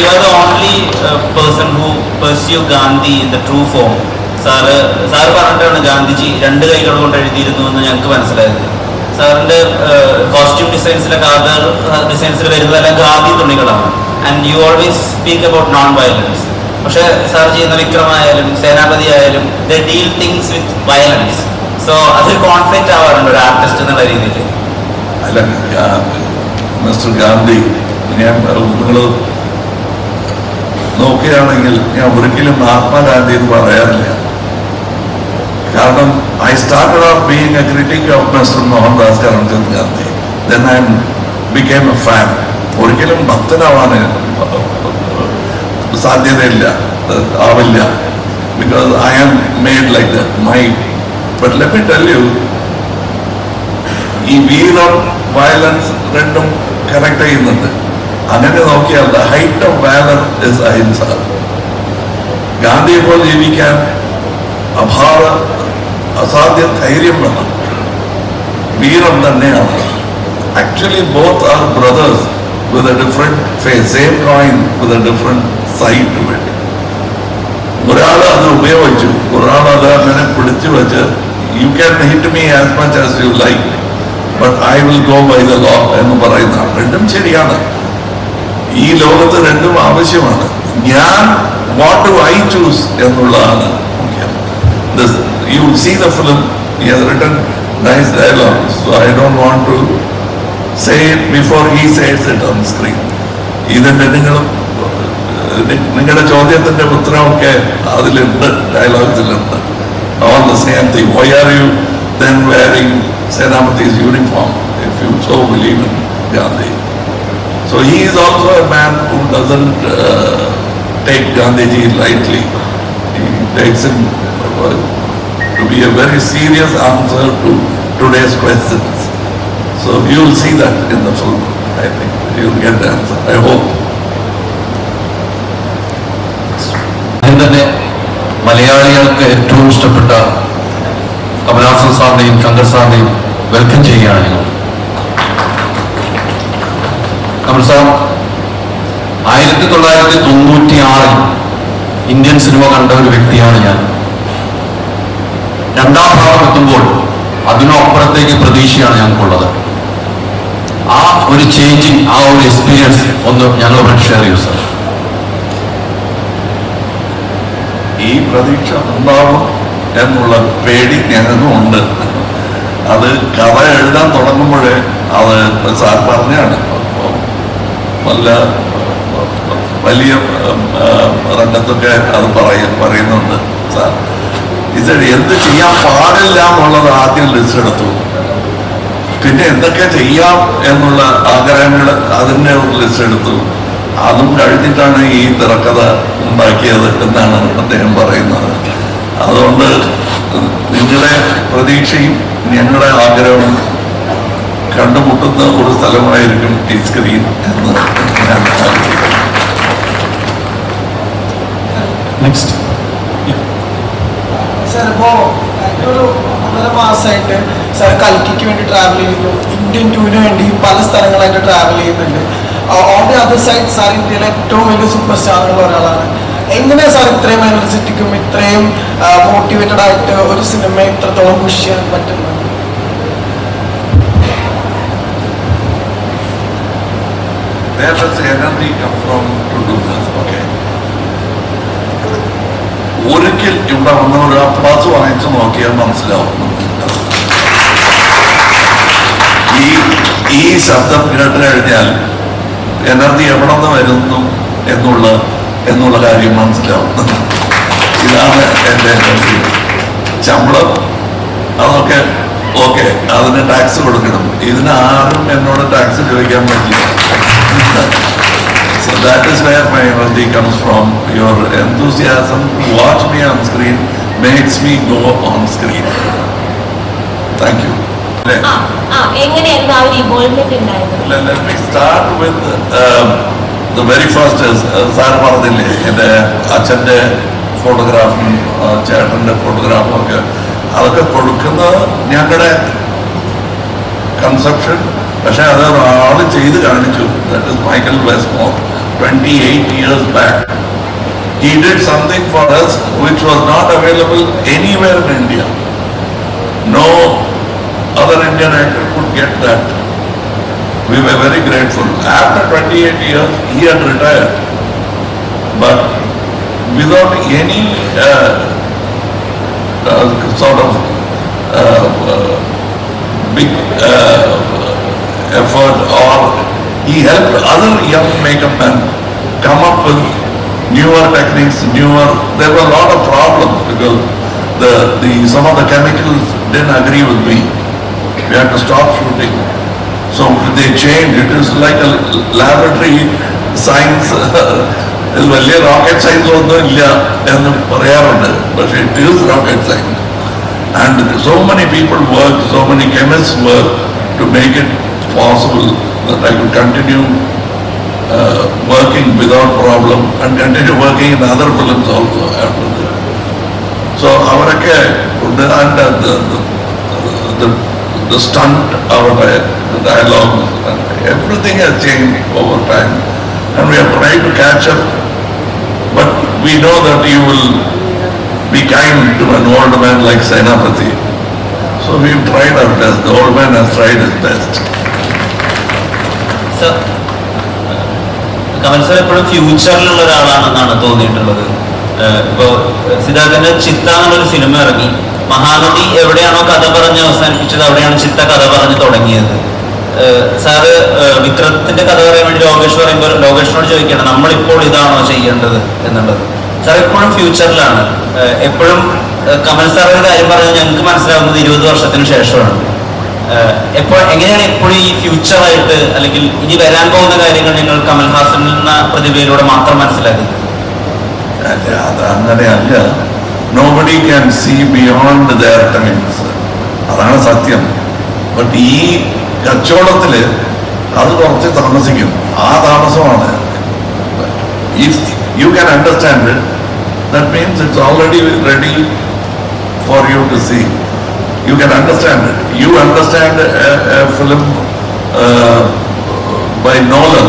you are the only uh, person who pursue Gandhi in the true form. Sir sir പറഞ്ഞിട്ടാണ് ഗാന്ധിജി രണ്ട് കൈകൾ കൊണ്ട് എഴുതിയിരുന്നു എന്ന് ഞങ്ങൾക്ക് മനസ്സിലായത്. സാറിന്റെ കോസ്റ്റ്യൂം ഡിസൈൻസിലൊക്കെ അതർ ഡിസൈൻസിൽ വരുന്നതെല്ലാം Gandhi തുണികളാണ്. And you always speak about non violence പക്ഷെ സാർ ചെയ്യുന്ന വിക്രമായാലും സേനാപതി ആയാലും the deal things with violence so അതൊരു കോൺഫ്ലിക്റ്റ് ആവാറുണ്ട് ഒരു ആർട്ടിസ്റ്റ് എന്നുള്ള രീതിയിൽ. അല്ല മിസ്റ്റർ ഗാന്ധി ഞാൻ നിങ്ങൾ നോക്കുകയാണെങ്കിൽ ഞാൻ ഒരിക്കലും മഹാത്മാഗാന്ധി എന്ന് പറയാറില്ല. കാരണം I started off being a critic of mister Mohandas Karamchand Gandhi. Then I became a fan ഒരിക്കലും ഭക്തനാവാൻ സാധ്യതയില്ല. ആവില്ല. Because I am made like the my but let me tell you ഈ വീരം വയലൻസ് രണ്ടും കണക്ട് ചെയ്യുന്നുണ്ട്. അങ്ങനെ നോക്കിയാൽ the height of valour is ahimsa ഗാന്ധിയെ പോലെ ജീവിക്കാൻ അഭാവ അസാധ്യ ധൈര്യം വേണം. വീരം തന്നെയാണ്. Actually both are brothers with a different face same coin with a different to വേണ്ടി ഒരാൾ അത് ഉപയോഗിച്ചു ഒരാൾ അത് അങ്ങനെ പിടിച്ചു വെച്ച് you can hit me as much as you like but I will go by the law എന്ന് പറയുന്ന രണ്ടും ശരിയാണ്. ഈ ലോകത്ത് രണ്ടും ആവശ്യമാണ്. ഞാൻ വാട്ട് ഐ ചൂസ് എന്നുള്ളതാണ് you see the film written nice dialogue so I don't want to say before he says it on screen ഇതിന്റെ നിങ്ങൾ നിങ്ങളുടെ ചോദ്യത്തിന്റെ ഉത്തരവൊക്കെ അതിലുണ്ട് ഡയലോഗ്സിലുണ്ട് all the same thing why are you then wearing Senapathy's uniform if you so believe in Gandhi So he is also a man who doesn't uh, take Gandhiji lightly. He takes him uh, to be a very serious answer to today's questions. So you will see that in the film, I think. You will get the answer, I hope. ആദ്യം തന്നെ മലയാളികൾക്ക് ഏറ്റവും ഇഷ്ടപ്പെട്ട Kamal Haasan സാറിനെയും Shankar സാറിനെയും welcome ചെയ്യുകയാണ് ഞങ്ങൾ sir ആയിരത്തി തൊള്ളായിരത്തി തൊണ്ണൂറ്റി ആറിൽ ഇന്ത്യൻ സിനിമ കണ്ട ഒരു വ്യക്തിയാണ് ഞാൻ. രണ്ടാം ഭാഗം എത്തുമ്പോൾ അതിനപ്പുറത്തേക്ക് പ്രതീക്ഷയാണ് ഞങ്ങൾക്കുള്ളത്. ആ ഒരു ചേഞ്ചിങ് ആ ഒരു എക്സ്പീരിയൻസ് ഒന്ന് ഞങ്ങളുമായി ഷെയർ ചെയ്യൂ സാർ ഈ പ്രതീക്ഷ ഉണ്ടാവും എന്നുള്ള പേടി ഞങ്ങൾക്കും ഉണ്ട്. അത് കഥ എഴുതാൻ തുടങ്ങുമ്പോഴേ അത് സാർ പറഞ്ഞാണ്. നല്ല വലിയ രംഗത്തൊക്കെ അത് പറയ പറയുന്നുണ്ട് സാർ. ഇത് എന്ത് ചെയ്യാൻ പാടില്ല എന്നുള്ളത് ആദ്യം ലിസ്റ്റ് എടുത്തു. പിന്നെ എന്തൊക്കെ ചെയ്യാം എന്നുള്ള ആഗ്രഹങ്ങൾ അതിന്റെ ലിസ്റ്റ് എടുത്തു. അതും കഴിഞ്ഞിട്ടാണ് ഈ തിരക്കഥ ഉണ്ടാക്കിയത് എന്നാണ് അദ്ദേഹം പറയുന്നത്. അതുകൊണ്ട് നിങ്ങളുടെ പ്രതീക്ഷയും ഞങ്ങളുടെ ആഗ്രഹവും കണ്ടുമുട്ടുന്ന ഒരു സ്ഥലമായിരിക്കും ടി സ്ക്രീൻ എന്ന് ഞാൻ നെക്സ്റ്റ് മാസമായിട്ട് സാർ കൽക്കിക്ക് വേണ്ടി ട്രാവൽ ചെയ്യുന്നു. ഇന്ത്യൻ ടൂവിന് വേണ്ടി പല സ്ഥലങ്ങളായിട്ട് ട്രാവൽ ചെയ്യുന്നുണ്ട്. On the other side sir ഇന്ത്യയിലെ ഏറ്റവും വലിയ സൂപ്പർ സ്റ്റാറുള്ള ഒരാളാണ്. എങ്ങനെയാണ് സാർ ഇത്രയും എനർജറ്റിക്കും ഇത്രയും മോട്ടിവേറ്റഡ് ആയിട്ട് ഒരു സിനിമ ഇത്രത്തോളം പുഷ് ചെയ്യാൻ പറ്റുന്നത്? Where does the energy come from to do this? Okay. ഒരിക്കൽ ഇവിടെ വന്നവർ ഒരു അപ്ലാസ് വാങ്ങിച്ച് നോക്കിയാൽ മനസ്സിലാവും. ഈ ഈ ശബ്ദം കേട്ട് കഴിഞ്ഞാൽ എനർജി എവിടെ നിന്ന് വരുന്നു എന്നുള്ള എന്നുള്ള കാര്യം മനസ്സിലാവും ഇതാണ് എന്റെ എനർജി ശമ്പളം അതൊക്കെ ഓക്കെ അതിന് ടാക്സ് കൊടുക്കണം ഇതിന് ആരും എന്നോട് ടാക്സ് ചോദിക്കാൻ പറ്റില്ല where my energy comes from. Your enthusiasm to watch me on screen makes me go on screen. Thank you. Let, let me start with um, the very first is sir പറഞ്ഞില്ലേ എന്റെ അച്ഛന്റെ ഫോട്ടോഗ്രാഫും ചേട്ടന്റെ ഫോട്ടോഗ്രാഫും ഒക്കെ അതൊക്കെ കൊടുക്കുന്നത് ഞങ്ങളുടെ കൺസെപ്ഷൻ പക്ഷെ അത് ഒരാൾ ചെയ്ത് കാണിച്ചു that is Michael Westmore 28 years back. He did something for us which was not available anywhere in India. No other Indian actor could get that. We were very grateful. After 28 years, he had retired. But without any uh, uh, sort of uh, uh, big uh, effort or he helped other young makeup men come up with newer techniques, newer, there were a lot of problems because the, the, some of the chemicals didn't agree with me. We had to stop shooting. So they changed, it is like a laboratory science, ഇത് വലിയ rocket science ഒന്നും ഇല്ല എന്ന് പറയാറുണ്ട് പക്ഷേ it is rocket science and so many people work so many chemist work to make it Possible that I could continue working without problem and continue working in other films also after this So അവരൊക്കെ ഉണ്ട് and uh, the, the, the, the stunt, our di- the dialogue, and everything has changed over time. And we are trying to catch up. But we know that you will be kind to an old man like Senapati. So we've tried our best. The old man has tried his best. Sir Kamal sir എപ്പോഴും ഫ്യൂച്ചറിലുള്ള ഒരാളാണെന്നാണ് തോന്നിയിട്ടുള്ളത്. ഇപ്പോ സിദ്ധാർത്ഥന്റെ ചിത്ത എന്നുള്ളൊരു cinema ഇറങ്ങി. മഹാനദി എവിടെയാണോ കഥ പറഞ്ഞ് അവസാനിപ്പിച്ചത് അവിടെയാണ് ചിത്ത കഥ പറഞ്ഞ് തുടങ്ങിയത്. സാറ് വിക്രത്തിന്റെ കഥ പറയാൻ വേണ്ടി ലോകേഷ് പറയുമ്പോൾ ലോകേഷിനോട് ചോദിക്കണം നമ്മളിപ്പോൾ ഇതാണോ ചെയ്യേണ്ടത്? എന്നുള്ളത്. സാർ എപ്പോഴും ഫ്യൂച്ചറിലാണ് എപ്പോഴും കമൽ സാറിന്റെ കാര്യം പറഞ്ഞാൽ ഞങ്ങൾക്ക് മനസ്സിലാവുന്നത് ഇരുപത് വർഷത്തിന് ശേഷമാണ്. എപ്പോൾ എങ്ങനെയാണ് എപ്പോഴും ഈ ഫ്യൂച്ചറായിട്ട് അല്ലെങ്കിൽ ഇനി വരാൻ പോകുന്ന കാര്യങ്ങൾ നിങ്ങൾ കമൽഹാസൻ എന്ന പ്രതിഭയിലൂടെ മാത്രം മനസ്സിലാക്കുന്നത് അല്ല അത് അങ്ങനെയല്ല. Nobody can see beyond their times അതാണ് സത്യം. ബട്ട് ഈ കച്ചവടത്തിൽ അത് കുറച്ച് താമസിക്കും. ആ താമസമാണ്. If you can understand that means it's already ready for you to see you can understand you understand film by Nolan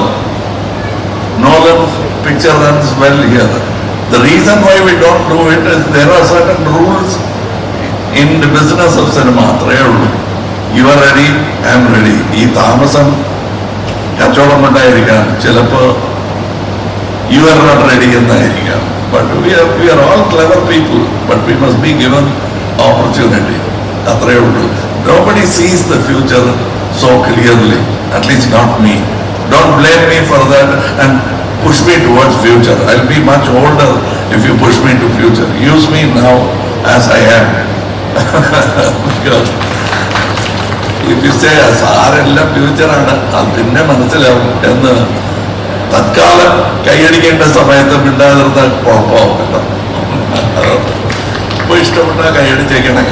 Nolan's picture runs well here. The reason why we don't do it is there are certain rules in the business of cinema. You are ready I'm ready ഈ താമസം കച്ചവടം കൊണ്ടായിരിക്കാം ചിലപ്പോൾ you are not ready എന്നായിരിക്കാം but we are we are all clever people but we must be opportunity അത്രയേ ഉള്ളൂ. Nobody sees the future so clearly at least not me don't blame me for that and push me towards future I be much older if you push me to future use me now as I am if you say സാരെല്ലാം ഫ്യൂച്ചറാണ് അത് പിന്നെ മനസ്സിലാവും എന്ന് തത്കാലം കൈയടിക്കേണ്ട സമയത്ത് മിണ്ടാതിരുന്ന കുഴപ്പമാവും കേട്ടോ അപ്പൊ ഇഷ്ടപ്പെട്ടാൽ കൈയടിച്ചേക്കണേ